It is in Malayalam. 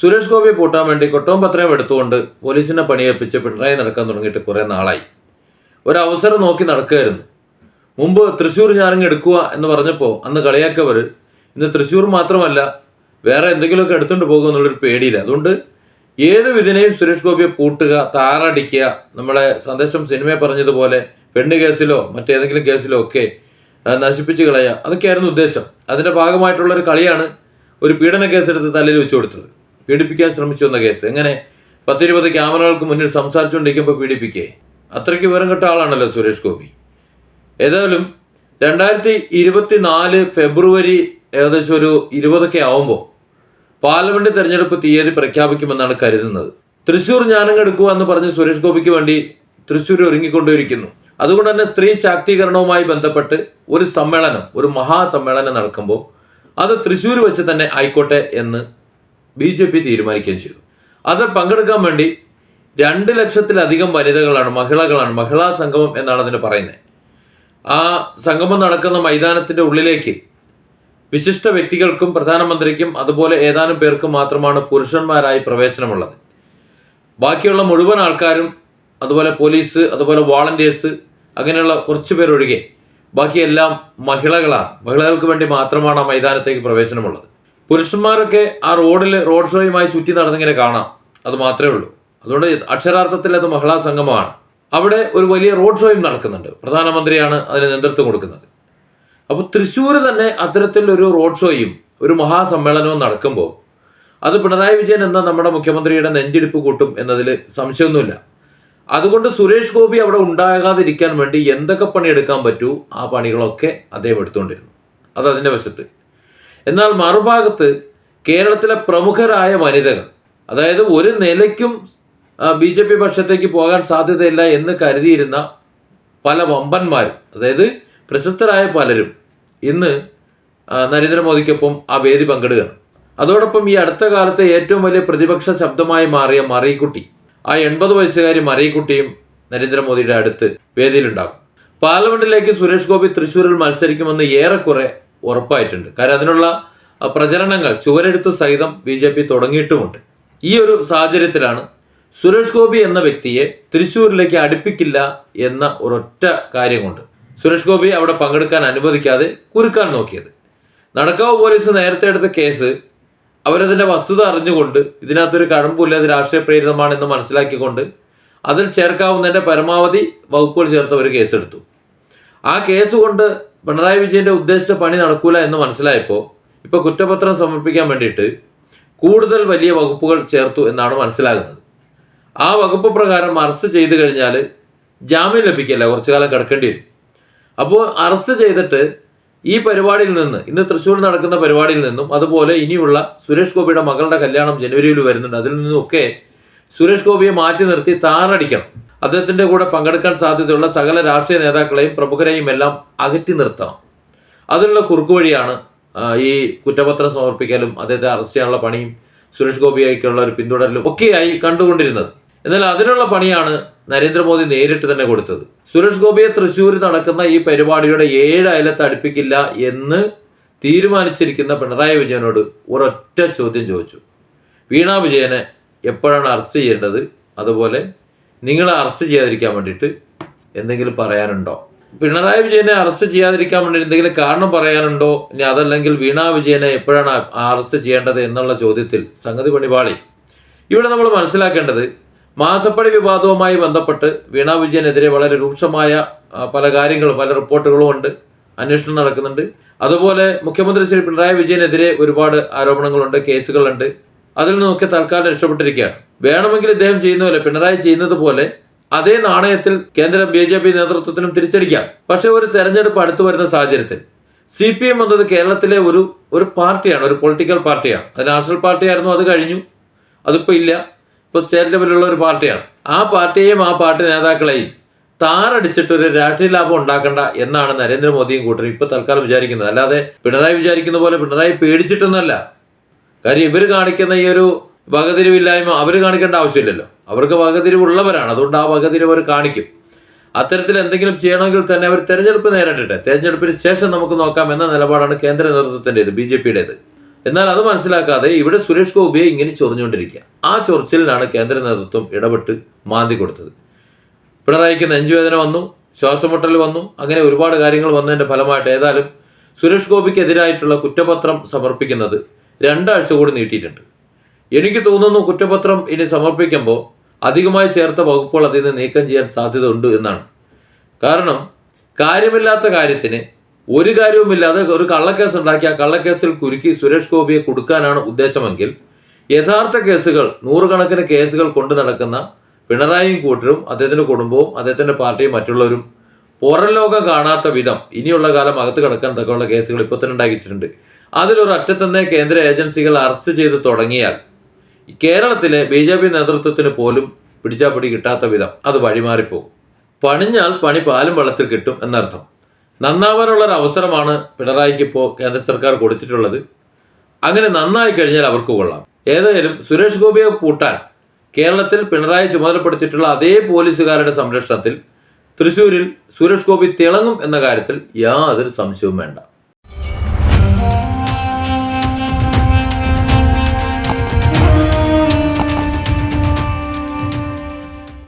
സുരേഷ് ഗോപിയെ പൂട്ടാൻ വേണ്ടി കൊട്ടവും പത്രയും എടുത്തുകൊണ്ട് പോലീസിനെ പണിയേൽപ്പിച്ച് പിണറായി നടക്കാൻ തുടങ്ങിയിട്ട് കുറേ നാളായി. ഒരവസരം നോക്കി നടക്കുകയായിരുന്നു. മുമ്പ് തൃശ്ശൂർ ഞാനങ്ങ് എടുക്കുക എന്ന് പറഞ്ഞപ്പോൾ അന്ന് കളിയാക്കവർ ഇന്ന് തൃശ്ശൂർ മാത്രമല്ല വേറെ എന്തെങ്കിലുമൊക്കെ എടുത്തുകൊണ്ട് പോകുക എന്നുള്ളൊരു പേടിയില്ല അതുകൊണ്ട് ഏത് വിധിനെയും സുരേഷ് ഗോപിയെ പൂട്ടുക താറടിക്കുക നമ്മളെ സന്ദേശം സിനിമയെ പറഞ്ഞതുപോലെ പെണ്ണ് കേസിലോ മറ്റേതെങ്കിലും കേസിലോ ഒക്കെ നശിപ്പിച്ച് കളയുക അതൊക്കെയായിരുന്നു ഉദ്ദേശം. അതിന്റെ ഭാഗമായിട്ടുള്ളൊരു കളിയാണ് ഒരു പീഡന കേസെടുത്ത് തലയിൽ വെച്ചു കൊടുത്തത്. പീഡിപ്പിക്കാൻ ശ്രമിച്ചു എന്ന കേസ്. എങ്ങനെ? പത്തിരുപത് ക്യാമറകൾക്ക് മുന്നിൽ സംസാരിച്ചുകൊണ്ടിരിക്കുമ്പോൾ പീഡിപ്പിക്കേ? അത്രയ്ക്ക് വിവരം കെട്ട ആളാണല്ലോ സുരേഷ് ഗോപി. ഏതായാലും രണ്ടായിരത്തി ഇരുപത്തി നാല് ഫെബ്രുവരി ഏകദേശം ഒരു ഇരുപതൊക്കെ ആവുമ്പോൾ പാർലമെന്റ് തെരഞ്ഞെടുപ്പ് തീയതി പ്രഖ്യാപിക്കുമെന്നാണ് കരുതുന്നത്. തൃശൂർ ഞാനങ്ങെടുക്കുക എന്ന് പറഞ്ഞ് സുരേഷ് ഗോപിക്ക് വേണ്ടി തൃശ്ശൂർ ഒരുങ്ങിക്കൊണ്ടിരിക്കുന്നു അതുകൊണ്ട് തന്നെ സ്ത്രീ ശാക്തീകരണവുമായി ബന്ധപ്പെട്ട് ഒരു സമ്മേളനം ഒരു മഹാസമ്മേളനം നടക്കുമ്പോൾ അത് തൃശ്ശൂർ വെച്ച് തന്നെ ആയിക്കോട്ടെ എന്ന് ബി ജെ പി തീരുമാനിക്കുകയും ചെയ്തു. അത് പങ്കെടുക്കാൻ വേണ്ടി രണ്ട് ലക്ഷത്തിലധികം വനിതകളാണ് മഹിളകളാണ് മഹിളാ സംഗമം എന്നാണ് അതിന് പറയുന്നത്. ആ സംഗമം നടക്കുന്ന മൈതാനത്തിന്റെ ഉള്ളിലേക്ക് വിശിഷ്ട വ്യക്തികൾക്കും പ്രധാനമന്ത്രിക്കും അതുപോലെ ഏതാനും പേർക്കും മാത്രമാണ് പുരുഷന്മാരായി പ്രവേശനമുള്ളത്. ബാക്കിയുള്ള മുഴുവൻ ആൾക്കാരും അതുപോലെ പോലീസ് അതുപോലെ വോളണ്ടിയേഴ്സ് അങ്ങനെയുള്ള കുറച്ച് പേരൊഴികെ ബാക്കിയെല്ലാം മഹിളകളാണ്. മഹിളകൾക്ക് വേണ്ടി മാത്രമാണ് ആ മൈതാനത്തേക്ക് പ്രവേശനമുള്ളത്. പുരുഷന്മാരൊക്കെ ആ റോഡിൽ റോഡ് ഷോയുമായി ചുറ്റി നടന്നിങ്ങനെ കാണാം. അത് മാത്രമേ ഉള്ളൂ. അതുകൊണ്ട് അക്ഷരാർത്ഥത്തിൽ അത് മഹിളാ സംഗമമാണ്. അവിടെ ഒരു വലിയ റോഡ് ഷോയും നടക്കുന്നുണ്ട്. പ്രധാനമന്ത്രിയാണ് അതിന് നേതൃത്വം കൊടുക്കുന്നത്. അപ്പോൾ തൃശ്ശൂർ തന്നെ അത്തരത്തിലൊരു റോഡ് ഷോയും ഒരു മഹാസമ്മേളനവും നടക്കുമ്പോൾ അത് പിണറായി വിജയൻ എന്ന നമ്മുടെ മുഖ്യമന്ത്രിയുടെ നെഞ്ചിടിപ്പ് കൂട്ടും എന്നതിൽ സംശയമൊന്നുമില്ല. അതുകൊണ്ട് സുരേഷ് ഗോപി അവിടെ ഉണ്ടാകാതിരിക്കാൻ വേണ്ടി എന്തൊക്കെ പണിയെടുക്കാൻ പറ്റൂ ആ പണികളൊക്കെ അദ്ദേഹം എടുത്തുകൊണ്ടിരുന്നു. അത് അതിന്റെ വശത്ത്. എന്നാൽ മറുഭാഗത്ത് കേരളത്തിലെ പ്രമുഖരായ വനിതകൾ അതായത് ഒരു നിലയ്ക്കും ബി ജെ പി പക്ഷത്തേക്ക് പോകാൻ സാധ്യതയില്ല എന്ന് കരുതിയിരുന്ന പല വമ്പന്മാരും അതായത് പ്രശസ്തരായ പലരും ഇന്ന് നരേന്ദ്രമോദിക്കൊപ്പം ആ വേദി പങ്കിടുകയാണ്. അതോടൊപ്പം ഈ അടുത്ത കാലത്തെ ഏറ്റവും വലിയ പ്രതിപക്ഷ ശബ്ദമായി മാറിയ മറിയക്കുട്ടി ആ എൺപത് വയസ്സുകാരി മറിയക്കുട്ടിയും നരേന്ദ്രമോദിയുടെ അടുത്ത് വേദിയിലുണ്ടാകും. പാർലമെന്റിലേക്ക് സുരേഷ് ഗോപി തൃശ്ശൂരിൽ മത്സരിക്കുമെന്ന് ഏറെക്കുറെ ഉറപ്പായിട്ടുണ്ട്. കാരണം അതിനുള്ള പ്രചരണങ്ങൾ ചുവരെടുത്ത് സഹിതം ബി ജെ പി തുടങ്ങിയിട്ടുമുണ്ട്. ഈ ഒരു സാഹചര്യത്തിലാണ് സുരേഷ് ഗോപി എന്ന വ്യക്തിയെ തൃശ്ശൂരിലേക്ക് അടുപ്പിക്കില്ല എന്ന ഒരൊറ്റ കാര്യം കൊണ്ട് സുരേഷ് ഗോപി അവിടെ പങ്കെടുക്കാൻ അനുവദിക്കാതെ കുരുക്കാൻ നോക്കിയത്. നടക്കാവ് പോലീസ് നേരത്തെ എടുത്ത കേസ് അവരതിന്റെ വസ്തുത അറിഞ്ഞുകൊണ്ട് ഇതിനകത്തൊരു കഴമ്പില്ല അത് രാഷ്ട്രീയ പ്രേരിതമാണെന്ന് മനസ്സിലാക്കിക്കൊണ്ട് അതിൽ ചേർക്കാവുന്നതിന്റെ പരമാവധി വകുപ്പുകൾ ചേർത്ത് അവർ കേസെടുത്തു. ആ കേസ് കൊണ്ട് പിണറായി വിജയന്റെ ഉദ്ദേശിച്ച പണി നടക്കൂല എന്ന് മനസ്സിലായപ്പോൾ ഇപ്പൊ കുറ്റപത്രം സമർപ്പിക്കാൻ വേണ്ടിയിട്ട് കൂടുതൽ വലിയ വകുപ്പുകൾ ചേർത്തു എന്നാണ് മനസ്സിലാകുന്നത്. ആ വകുപ്പ് പ്രകാരം അറസ്റ്റ് ചെയ്തു കഴിഞ്ഞാൽ ജാമ്യം ലഭിക്കില്ല? കുറച്ചു കാലം കിടക്കേണ്ടി വരും. അപ്പോൾ അറസ്റ്റ് ചെയ്തിട്ട് ഈ പരിപാടിയിൽ നിന്ന് ഇന്ന് തൃശ്ശൂർ നടക്കുന്ന പരിപാടിയിൽ നിന്നും അതുപോലെ ഇനിയുള്ള സുരേഷ് ഗോപിയുടെ മകളുടെ കല്യാണം ജനുവരിയിൽ വരുന്നുണ്ട്. അതിൽ നിന്നൊക്കെ സുരേഷ് ഗോപിയെ മാറ്റി നിർത്തി താറടിക്കണം. അദ്ദേഹത്തിന്റെ കൂടെ പങ്കെടുക്കാൻ സാധ്യതയുള്ള സകല രാഷ്ട്രീയ നേതാക്കളെയും പ്രമുഖരെയും എല്ലാം അകറ്റി നിർത്തണം. അതിനുള്ള കുറുക്കുവഴിയാണ് വഴിയാണ് ഈ കുറ്റപത്രം സമർപ്പിക്കലും അദ്ദേഹത്തെ അറസ്റ്റ് ചെയ്യാനുള്ള പണിയും സുരേഷ് ഗോപിയായിട്ടുള്ള ഒരു പിന്തുടരലും ഒക്കെയായി കണ്ടുകൊണ്ടിരുന്നത്. എന്നാൽ അതിനുള്ള പണിയാണ് നരേന്ദ്രമോദി നേരിട്ട് തന്നെ കൊടുത്തത്. സുരേഷ് ഗോപിയെ തൃശ്ശൂരിൽ നടക്കുന്ന ഈ പരിപാടിയുടെ ഏഴ് അയലത്ത് അടുപ്പിക്കില്ല എന്ന് തീരുമാനിച്ചിരിക്കുന്ന പിണറായി വിജയനോട് ഒരൊറ്റ ചോദ്യം ചോദിച്ചു. വീണാ വിജയനെ എപ്പോഴാണ് അറസ്റ്റ് ചെയ്യേണ്ടത്? അതുപോലെ നിങ്ങളെ അറസ്റ്റ് ചെയ്യാതിരിക്കാൻ വേണ്ടിയിട്ട് എന്തെങ്കിലും പറയാനുണ്ടോ? പിണറായി വിജയനെ അറസ്റ്റ് ചെയ്യാതിരിക്കാൻ വേണ്ടി എന്തെങ്കിലും കാരണം പറയാനുണ്ടോ? ഇനി അതല്ലെങ്കിൽ വീണ വിജയനെ എപ്പോഴാണ് അറസ്റ്റ് ചെയ്യേണ്ടത് എന്നുള്ള ചോദ്യത്തിൽ സംഗതി പണിപാളി. ഇവിടെ നമ്മൾ മനസ്സിലാക്കേണ്ടത് മാസപ്പടി വിവാദവുമായി ബന്ധപ്പെട്ട് വീണ വിജയനെതിരെ വളരെ രൂക്ഷമായ പല കാര്യങ്ങളും പല റിപ്പോർട്ടുകളും ഉണ്ട് അന്വേഷണം നടക്കുന്നുണ്ട്. അതുപോലെ മുഖ്യമന്ത്രി ശ്രീ പിണറായി വിജയനെതിരെ ഒരുപാട് ആരോപണങ്ങളുണ്ട് കേസുകളുണ്ട്. അതിൽ നിന്നൊക്കെ തൽക്കാലം രക്ഷപ്പെട്ടിരിക്കുകയാണ്. വേണമെങ്കിൽ ഇദ്ദേഹം ചെയ്യുന്ന പോലെ പിണറായി ചെയ്യുന്നത് പോലെ അതേ നാണയത്തിൽ കേന്ദ്ര ബി ജെ പി നേതൃത്വത്തിനും തിരിച്ചടിക്കാം. പക്ഷെ ഒരു തെരഞ്ഞെടുപ്പ് അടുത്തു വരുന്ന സാഹചര്യത്തിൽ സി പി എം എന്നത് കേരളത്തിലെ ഒരു ഒരു പാർട്ടിയാണ് ഒരു പൊളിറ്റിക്കൽ പാർട്ടിയാണ്. അത് നാഷണൽ പാർട്ടിയായിരുന്നു അത് കഴിഞ്ഞു. അതിപ്പോൾ ഇല്ല. ഇപ്പോൾ സ്റ്റേറ്റ് ലെവലിലുള്ള ഒരു പാർട്ടിയാണ്. ആ പാർട്ടിയെയും ആ പാർട്ടി നേതാക്കളെയും താറടിച്ചിട്ട് ഒരു രാഷ്ട്രീയ ലാഭം ഉണ്ടാക്കണ്ട എന്നാണ് നരേന്ദ്രമോദിയും കൂട്ടരും ഇപ്പോൾ തൽക്കാലം വിചാരിക്കുന്നത്. അല്ലാതെ പിണറായി വിചാരിക്കുന്ന പോലെ പിണറായി പേടിച്ചിട്ടൊന്നല്ല കാര്യം ഇവർ കാണിക്കുന്ന ഈ ഒരു വകതിരിവില്ലായ്മ അവർ കാണിക്കേണ്ട ആവശ്യമില്ലല്ലോ. അവർക്ക് വകതിരിവുള്ളവരാണ് അതുകൊണ്ട് ആ വകതിരിവ് അവർ കാണിക്കും. അത്തരത്തിൽ എന്തെങ്കിലും ചെയ്യണമെങ്കിൽ തന്നെ അവർ തെരഞ്ഞെടുപ്പ് നേരിട്ടെ തെരഞ്ഞെടുപ്പിന് ശേഷം നമുക്ക് നോക്കാം എന്ന നിലപാടാണ് കേന്ദ്ര നേതൃത്വത്തിന്റെത് ബി ജെ പിയുടേത്. എന്നാൽ അത് മനസ്സിലാക്കാതെ ഇവിടെ സുരേഷ് ഗോപിയെ ഇങ്ങനെ ചൊറിഞ്ഞുകൊണ്ടിരിക്കുക. ആ ചൊറിച്ചിലിനാണ് കേന്ദ്ര നേതൃത്വം ഇടപെട്ട് മാന്തി കൊടുത്തത്. പിണറായിക്ക് നെഞ്ചുവേദന വന്നു ശ്വാസമുട്ടൽ വന്നു അങ്ങനെ ഒരുപാട് കാര്യങ്ങൾ വന്നതിന്റെ ഫലമായിട്ട് ഏതായാലും സുരേഷ് ഗോപിക്കെതിരായിട്ടുള്ള കുറ്റപത്രം സമർപ്പിക്കുന്നത് രണ്ടാഴ്ച കൂടി നീട്ടിയിട്ടുണ്ട്. എനിക്ക് തോന്നുന്നു കുറ്റപത്രം ഇനി സമർപ്പിക്കുമ്പോൾ അധികമായി ചേർത്ത വകുപ്പുകൾ അതിൽ നിന്ന് നീക്കം ചെയ്യാൻ സാധ്യത ഉണ്ട് എന്നാണ്. കാരണം കാര്യമില്ലാത്ത കാര്യത്തിന് ഒരു കാര്യവുമില്ലാതെ ഒരു കള്ളക്കേസ് ഉണ്ടാക്കി ആ കള്ളക്കേസിൽ കുരുക്കി സുരേഷ് ഗോപിയെ കൊടുക്കാനാണ് ഉദ്ദേശമെങ്കിൽ യഥാർത്ഥ കേസുകൾ നൂറുകണക്കിന് കേസുകൾ കൊണ്ടു നടക്കുന്ന പിണറായി കൂട്ടരും അദ്ദേഹത്തിന്റെ കുടുംബവും അദ്ദേഹത്തിന്റെ പാർട്ടിയും മറ്റുള്ളവരും പുറം ലോകം കാണാത്ത വിധം ഇനിയുള്ള കാലം അകത്ത് കിടക്കാൻ തക്കമുള്ള കേസുകൾ ഇപ്പോൾ തന്നെ ഉണ്ടാക്കിയിട്ടുണ്ട് അതിലൊരു അറ്റത്തന്നെ കേന്ദ്ര ഏജൻസികൾ അറസ്റ്റ് ചെയ്ത് തുടങ്ങിയാൽ കേരളത്തിലെ ബി ജെ പി നേതൃത്വത്തിന് പോലും പിടിച്ചാ പിടി കിട്ടാത്ത വിധം അത് വഴിമാറിപ്പോകും. പണിഞ്ഞാൽ പണി പാലും വെള്ളത്തിൽ കിട്ടും എന്നർത്ഥം. നന്നാവാനുള്ളൊരു അവസരമാണ് പിണറായിക്ക് ഇപ്പോൾ കേന്ദ്ര സർക്കാർ കൊടുത്തിട്ടുള്ളത്. അങ്ങനെ നന്നായി കഴിഞ്ഞാൽ അവർക്ക് കൊള്ളാം. ഏതായാലും സുരേഷ് ഗോപിയെ പൂട്ടാൻ കേരളത്തിൽ പിണറായി ചുമതലപ്പെടുത്തിയിട്ടുള്ള അതേ പോലീസുകാരുടെ സംരക്ഷണത്തിൽ തൃശൂരിൽ സുരേഷ് ഗോപി തിളങ്ങും എന്ന കാര്യത്തിൽ യാതൊരു സംശയവും വേണ്ട.